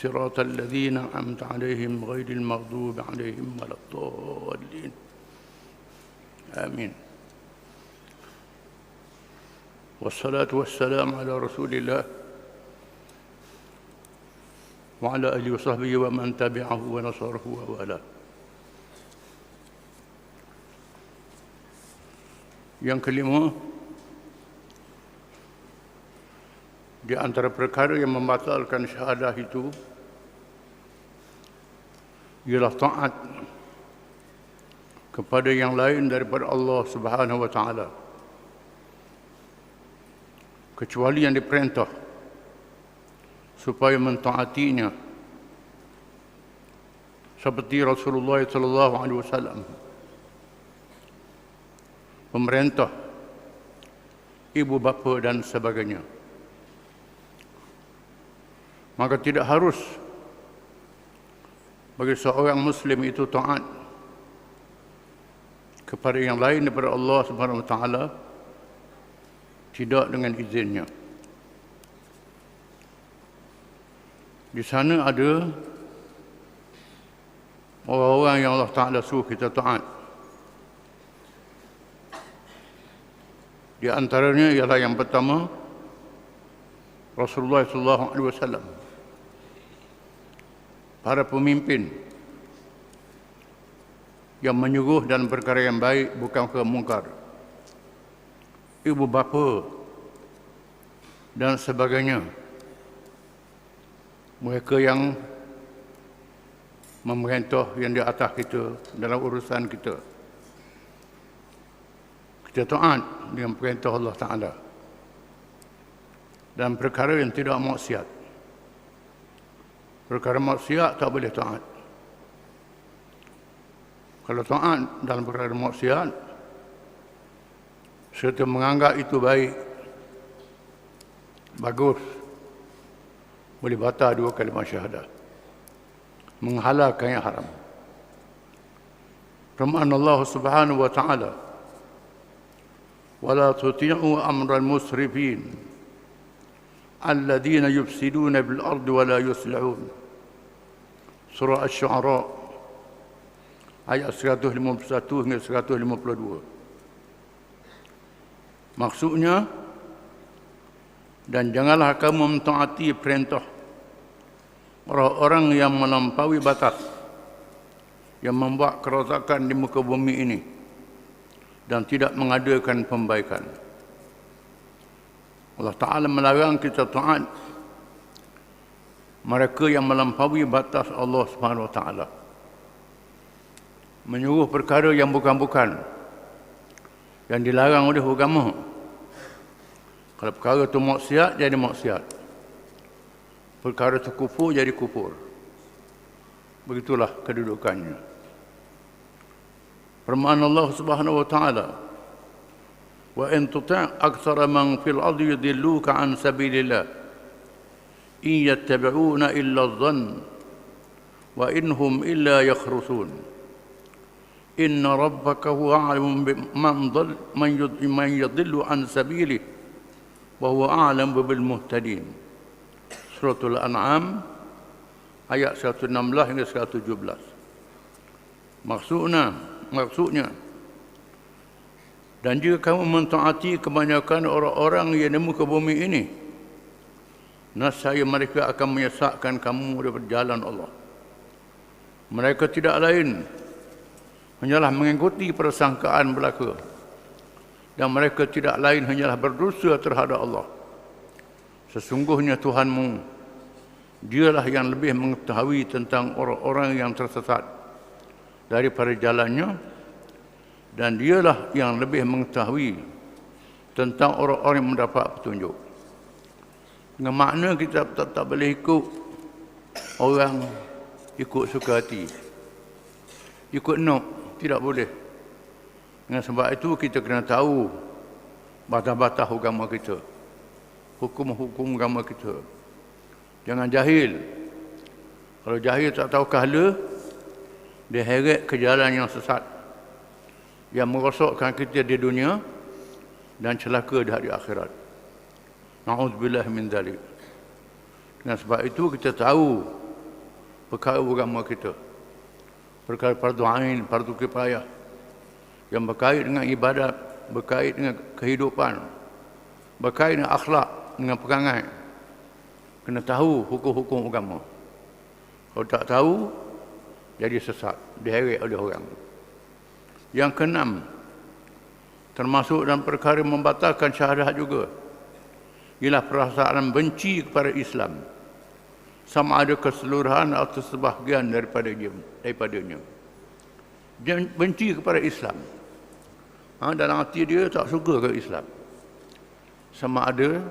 صراط الذين أنعمت عليهم غير المغضوب عليهم ولا الضالين. آمين. والصلاة والسلام على رسول الله وعلى آله وصحبه ومن تبعه ونصره ووالاه. Kelima, di antara perkara yang membatalkan syahadah itu ialah taat kepada yang lain daripada Allah Subhanahu wa taala. Kecuali yang diperintah supaya mentaatinya. Seperti Rasulullah sallallahu alaihi wasallam. Pemerintah ibu bapa dan sebagainya. Maka tidak harus bagi seorang muslim itu taat kepada yang lain daripada Allah Subhanahu wa taala tidak dengan izinnya. Di sana ada orang-orang yang Allah Taala suruh kita taat. Di antaranya ialah yang pertama Rasulullah sallallahu alaihi wasallam. Para pemimpin yang menyuruh dan perkara yang baik bukan ke mungkar. Ibu bapa dan sebagainya. Mereka yang memerintah yang di atas kita dalam urusan kita. Kita taat dengan perintah Allah Ta'ala. Dan perkara yang tidak maksiat. Perkara maksiat tak boleh taat. Kalau taat dalam perkara maksiat, serta menganggap itu baik, bagus, boleh batal dua kalimah syahadah. Menghalalkan yang haram. Firman Allah Subhanahu wa taala, "Wala tuti'u amral musrifin الذين يفسدون بالأرض ولا يصلحون Surah Asy-Syu'ara ayat 151 hingga 152. Maksudnya dan janganlah kamu mentaati perintah orang-orang yang melampaui batas yang membuat kerosakan di muka bumi ini dan tidak mengadakan pembaikan. Allah Ta'ala melarang kita taat mereka yang melampaui batas Allah Subhanahu Wa Taala. Menyuruh perkara yang bukan-bukan. Yang dilarang oleh agama. Kalau perkara itu maksiat jadi maksiat. Perkara itu kufur jadi kufur. Begitulah kedudukannya. Permohonan Allah Subhanahu wa taala wa in tuta' aktsara man fil ardi yudilluka an sabilillah. إن يتبعون إلا الظن وإن هم إلا يخرصون إن ربك هو أعلم بمن ضل من يضل عن سبيله وهو أعلم بالمهتدين سورة الأنعام ayat 116 hingga 117 maksudnya maksudnya dan jika kamu mentaati kebanyakan orang-orang yang nemu ke bumi ini, nascaya mereka akan menyesatkan kamu dari jalan Allah. Mereka tidak lain hanyalah mengikuti persangkaan belaka. Dan mereka tidak lain hanyalah berdosa terhadap Allah. Sesungguhnya Tuhanmu, dialah yang lebih mengetahui tentang orang-orang yang tersesat daripada jalannya dan dialah yang lebih mengetahui tentang orang-orang yang mendapat petunjuk. Dengan makna kita tak, tak boleh ikut orang ikut suka hati. Ikut nok, tidak boleh. Dengan sebab itu kita kena tahu batas-batas agama kita. Hukum-hukum agama kita. Jangan jahil. Kalau jahil tak tahu kahala, dia heret ke jalan yang sesat. Yang merosokkan kita di dunia dan celaka di hari akhirat. Na'udzubillah min dhalik. Dengan sebab itu kita tahu perkara agama kita. Perkara fardu ain, fardu kifayah yang berkait dengan ibadat, berkait dengan kehidupan, berkait dengan akhlak, dengan perangai. Kena tahu hukum-hukum agama. Kalau tak tahu, jadi sesat, diheret oleh orang. Yang keenam, termasuk dalam perkara membatalkan syahadat juga, ialah perasaan benci kepada Islam sama ada keseluruhan atau sebahagian daripada dia, daripadanya. Dia benci kepada Islam. Ha, dalam hati dia tak suka ke Islam. Sama ada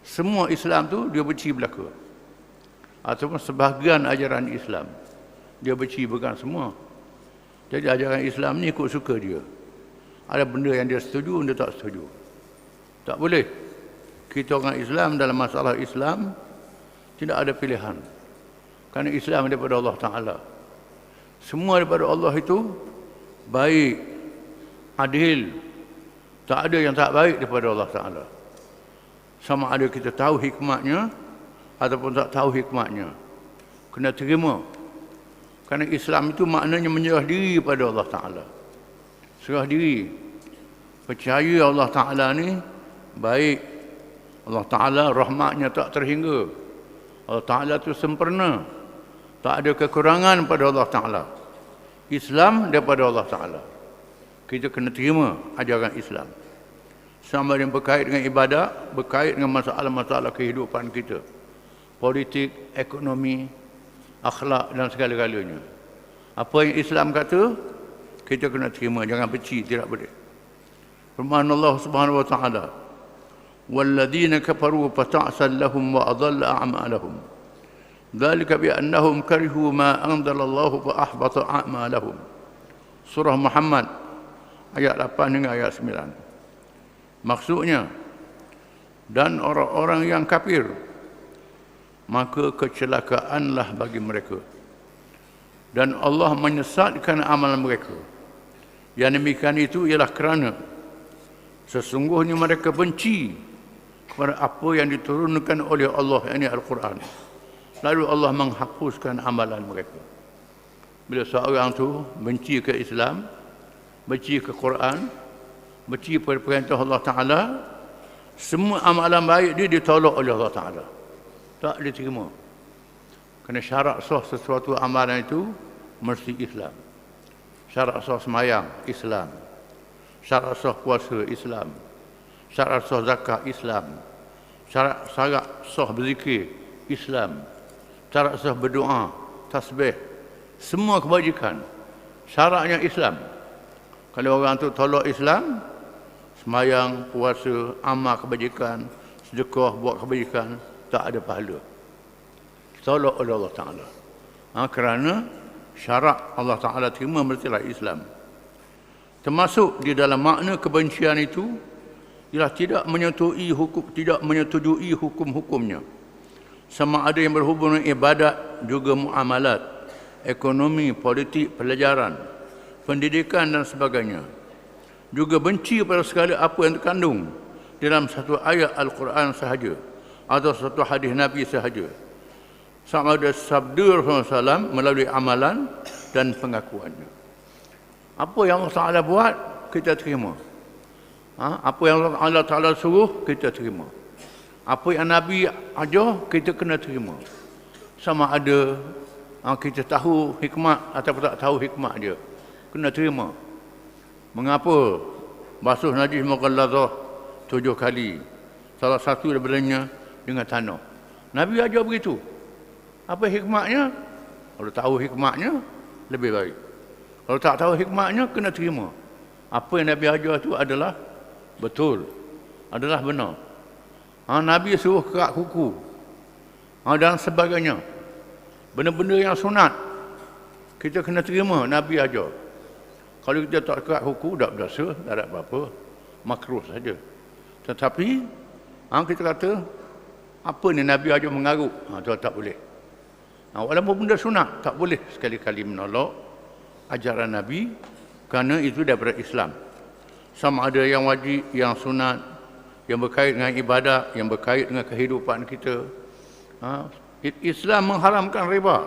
semua Islam tu dia benci belaka. Ataupun sebahagian ajaran Islam. Dia benci bukan semua. Jadi ajaran Islam ni ikut suka dia. Ada benda yang dia setuju, dia tak setuju. Tak boleh. Kita orang Islam dalam masalah Islam, tidak ada pilihan. Kerana Islam daripada Allah Ta'ala. Semua daripada Allah itu baik, adil. Tak ada yang tak baik daripada Allah Ta'ala. Sama ada kita tahu hikmatnya ataupun tak tahu hikmatnya. Kena terima. Kerana Islam itu maknanya menyerah diri pada Allah Ta'ala. Serah diri. Percaya Allah Ta'ala ni baik. Allah Ta'ala rahmatnya tak terhingga. Allah Ta'ala itu sempurna. Tak ada kekurangan pada Allah Ta'ala. Islam daripada Allah Ta'ala. Kita kena terima ajaran Islam. Sama yang berkait dengan ibadah, berkait dengan masalah-masalah kehidupan kita. Politik, ekonomi, akhlak dan segala-galanya. Apa yang Islam kata, kita kena terima. Jangan benci, tidak boleh. Firman Allah Subhanahu Wa Ta'ala. والذين كفروا فتعسا لهم وأضل أعمالهم ذلك بأنهم كرهوا ما أنزل الله فأحبط أعمالهم Surah Muhammad ayat 8 hingga ayat 9 Maksudnya dan orang-orang yang kafir maka kecelakaanlah bagi mereka dan Allah menyesatkan amalan mereka yang demikian itu ialah kerana sesungguhnya mereka benci kepada apa yang diturunkan oleh Allah ini Al-Quran. Lalu Allah menghapuskan amalan mereka. Bila seorang tu benci ke Islam, benci ke Quran, benci pada perintah Allah Ta'ala, semua amalan baik dia ditolak oleh Allah Ta'ala. Tak diterima. Kerana syarat sah sesuatu amalan itu mesti Islam. Syarat sah semayang, Islam. Syarat sah puasa, Islam syarat sah zakat Islam. Syarat syarat sah berzikir Islam. Syarat sah berdoa tasbih. Semua kebajikan. Syaratnya Islam. Kalau orang tu tolak Islam semayang puasa amal kebajikan sedekah buat kebajikan tak ada pahala. Tolak oleh Allah Taala. Ha, kerana syarat Allah Taala terima mestilah Islam. Termasuk di dalam makna kebencian itu ialah tidak menyetujui hukum tidak menyetujui hukum-hukumnya. Sama ada yang berhubung dengan ibadat juga muamalat ekonomi politik pelajaran pendidikan dan sebagainya. Juga benci pada segala apa yang terkandung dalam satu ayat al-Quran sahaja atau satu hadis Nabi sahaja. Sama ada sabda Rasulullah SAW melalui amalan dan pengakuannya. Apa yang Allah Taala buat kita terima Ha? Apa yang Allah Ta'ala suruh, kita terima. Apa yang Nabi ajar, kita kena terima. Sama ada ha, kita tahu hikmat atau tak tahu hikmat dia. Kena terima. Mengapa basuh najis mughalazah tujuh kali. Salah satu daripadanya dengan tanah. Nabi ajar begitu. Apa hikmatnya? Kalau tahu hikmatnya, lebih baik. Kalau tak tahu hikmatnya, kena terima. Apa yang Nabi ajar itu adalah betul adalah benar ha, Nabi suruh kerak kuku ha, dan sebagainya Benda-benda yang sunat. Kita kena terima Nabi ajar. Kalau kita tak kuat hukum, tak berdosa, tak ada apa-apa. Makruh saja. Tetapi, ha, kita kata, apa ni Nabi ajar mengaruk? Ha, tu tak boleh. Ha, walaupun benda sunat, tak boleh sekali-kali menolak ajaran Nabi kerana itu daripada Islam. Sama ada yang wajib, yang sunat, yang berkait dengan ibadat, yang berkait dengan kehidupan kita. Ha, Islam mengharamkan riba.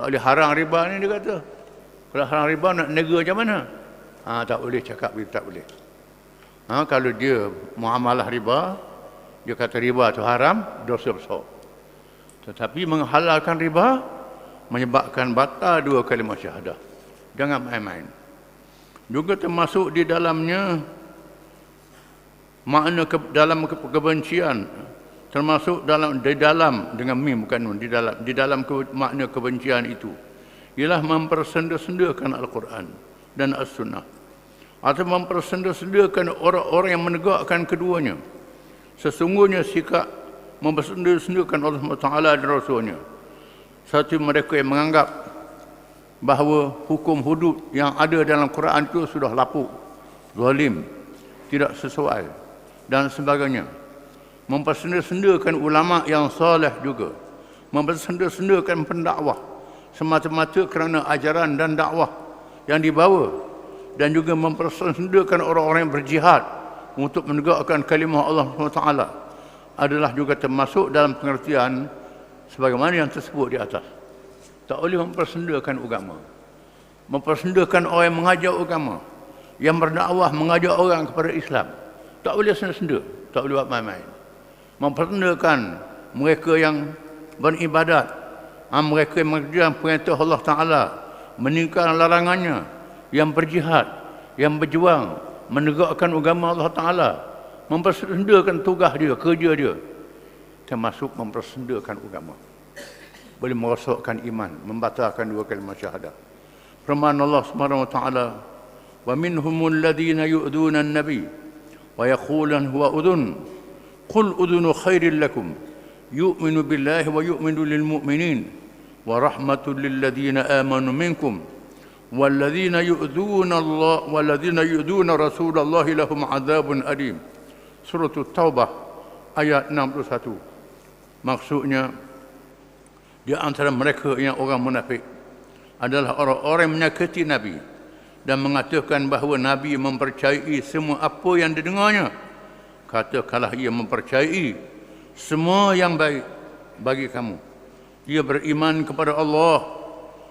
Tak boleh haram riba ni dia kata. Kalau haram riba nak nega macam mana? Ha, tak boleh cakap begitu, tak boleh. Ha, kalau dia muamalah riba, dia kata riba itu haram, dosa besar. Tetapi menghalalkan riba, menyebabkan batal dua kalimah syahadah. Jangan main-main. Juga termasuk di dalamnya makna ke, dalam ke, kebencian. Termasuk dalam di dalam dengan mim bukan di dalam di dalam ke, makna kebencian itu. Ialah mempersenda-sendakan al-Quran dan as-sunnah. Atau mempersenda-sendakan orang-orang yang menegakkan keduanya. Sesungguhnya sikap mempersenda-sendakan Allah Taala dan Rasulnya. Satu mereka yang menganggap bahawa hukum hudud yang ada dalam Quran itu sudah lapuk zalim tidak sesuai dan sebagainya. Mempersenda-sendakan ulama yang saleh juga mempersenda-sendakan pendakwah semata-mata kerana ajaran dan dakwah yang dibawa dan juga mempersenda-sendakan orang-orang yang berjihad untuk menegakkan kalimah Allah SWT adalah juga termasuk dalam pengertian sebagaimana yang tersebut di atas tak boleh mempersendakan agama. Mempersendakan orang yang mengajar agama. Yang berdakwah mengajak orang kepada Islam. Tak boleh senda-senda. Tak boleh buat main-main. Memperkenalkan mereka yang beribadat. Ha, mereka yang mengerjakan perintah Allah Ta'ala. Meninggalkan larangannya. Yang berjihad. Yang berjuang. Menegakkan agama Allah Ta'ala. Mempersendakan tugas dia kerja dia. Termasuk mempersendakan agama boleh merosakkan iman membatalkan dua kalimat syahadah firman Allah Subhanahu wa taala wa minhumul ladina yu'duna an-nabi wa yaqulun huwa udhun قل أذن خير لكم يؤمن بالله ويؤمن للمؤمنين ورحمة للذين آمنوا منكم والذين يؤذون الله والذين يؤذون رسول الله لهم عذاب أليم سورة التوبة ayat 61 maksudnya di antara mereka yang orang munafik adalah orang-orang yang menyakiti Nabi dan mengatakan bahawa Nabi mempercayai semua apa yang didengarnya. Katakanlah ia mempercayai semua yang baik bagi kamu. Ia beriman kepada Allah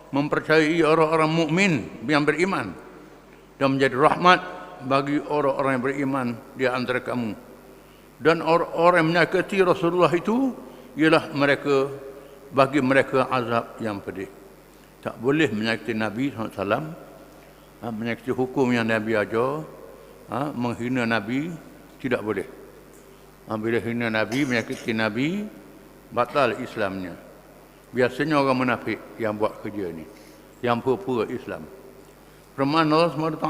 mempercayai orang-orang mukmin yang beriman dan menjadi rahmat bagi orang-orang yang beriman di antara kamu. Dan orang-orang yang menyakiti Rasulullah itu ialah mereka bagi mereka azab yang pedih. Tak boleh menyakiti Nabi SAW, ha, menyakiti hukum yang Nabi ajar, ha, menghina Nabi, tidak boleh. Ha, bila hina Nabi, menyakiti Nabi, batal Islamnya. Biasanya orang munafik yang buat kerja ini, yang pura-pura Islam. Firman Allah SWT,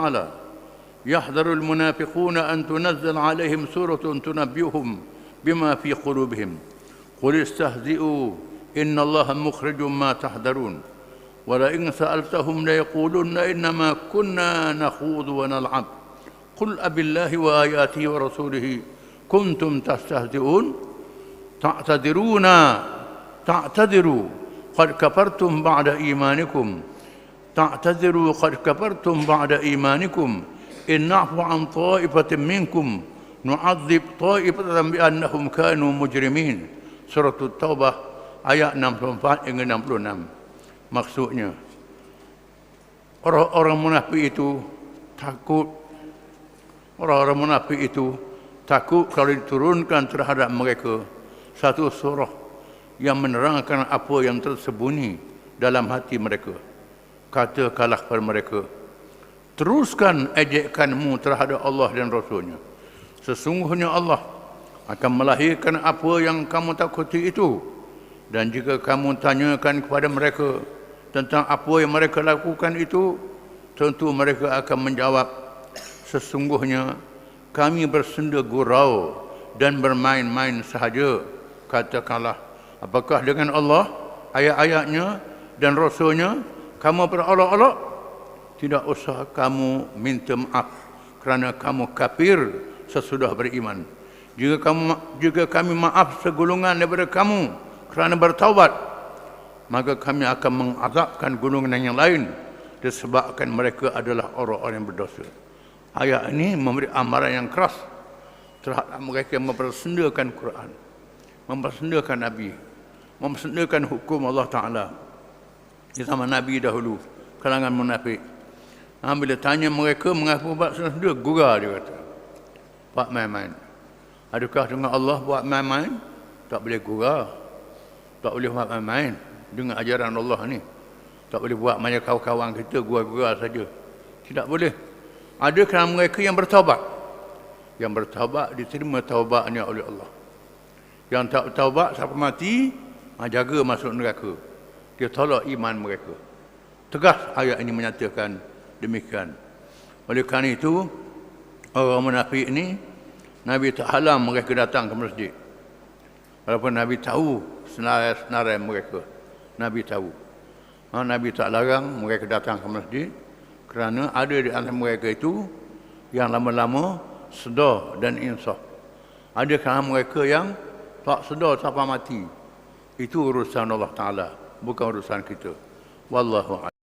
يحذر المنافقون أن تنزل عليهم سورة تنبئهم بما في قلوبهم قل استهزئوا إن الله مخرج ما تحذرون. ولئن سألتهم ليقولن إنما كنا نخوض ونلعب. قل أب الله وآياته ورسوله كنتم تستهزئون؟ تعتذرون تعتذروا. قد كفرتم بعد إيمانكم. تعتذروا قد كفرتم بعد إيمانكم. إن نعفو عن طائفة منكم نعذب طائفة بأنهم كانوا مجرمين. سورة التوبة. Ayat 64 hingga 66 maksudnya orang-orang munafik itu takut Orang-orang munafik itu takut kalau diturunkan terhadap mereka satu surah yang menerangkan apa yang tersembunyi dalam hati mereka. Kata kalah kepada mereka, teruskan ejekanmu terhadap Allah dan Rasulnya. Sesungguhnya Allah akan melahirkan apa yang kamu takuti itu. Dan jika kamu tanyakan kepada mereka tentang apa yang mereka lakukan itu, tentu mereka akan menjawab, sesungguhnya kami bersenda gurau dan bermain-main sahaja katakanlah apakah dengan Allah ayat-ayatnya dan Rasulnya, kamu berolok-olok, tidak usah kamu minta maaf kerana kamu kafir sesudah beriman. Jika kamu jika kami maaf segulungan daripada kamu kerana bertaubat, maka kami akan mengazabkan golongan yang lain disebabkan mereka adalah orang-orang yang berdosa. Ayat ini memberi amaran yang keras terhadap mereka yang mempersendakan Quran, mempersendakan Nabi, mempersendakan hukum Allah Ta'ala di zaman Nabi dahulu, kalangan munafik. Ha, bila tanya mereka mengaku buat sendiri, gurau dia kata. Buat main-main. Adakah dengan Allah buat main-main? Tak boleh gurau. Tak boleh main-main dengan ajaran Allah ni. Tak boleh buat macam kawan-kawan kita gurau-gurau saja. Tidak boleh. Ada kerana mereka yang bertaubat. Yang bertaubat diterima taubatnya oleh Allah. Yang tak bertaubat sampai mati, ha, jaga masuk neraka. Dia tolak iman mereka. Tegas ayat ini menyatakan demikian. Oleh kerana itu, orang munafik ini, Nabi tak halang mereka datang ke masjid. Walaupun Nabi tahu senarai-senarai mereka. Nabi tahu. Ha, Nabi tak larang mereka datang ke masjid kerana ada di antara mereka itu yang lama-lama sedar dan insaf. Ada kerana mereka yang tak sedar sampai mati. Itu urusan Allah Ta'ala. Bukan urusan kita. Wallahu a'lam.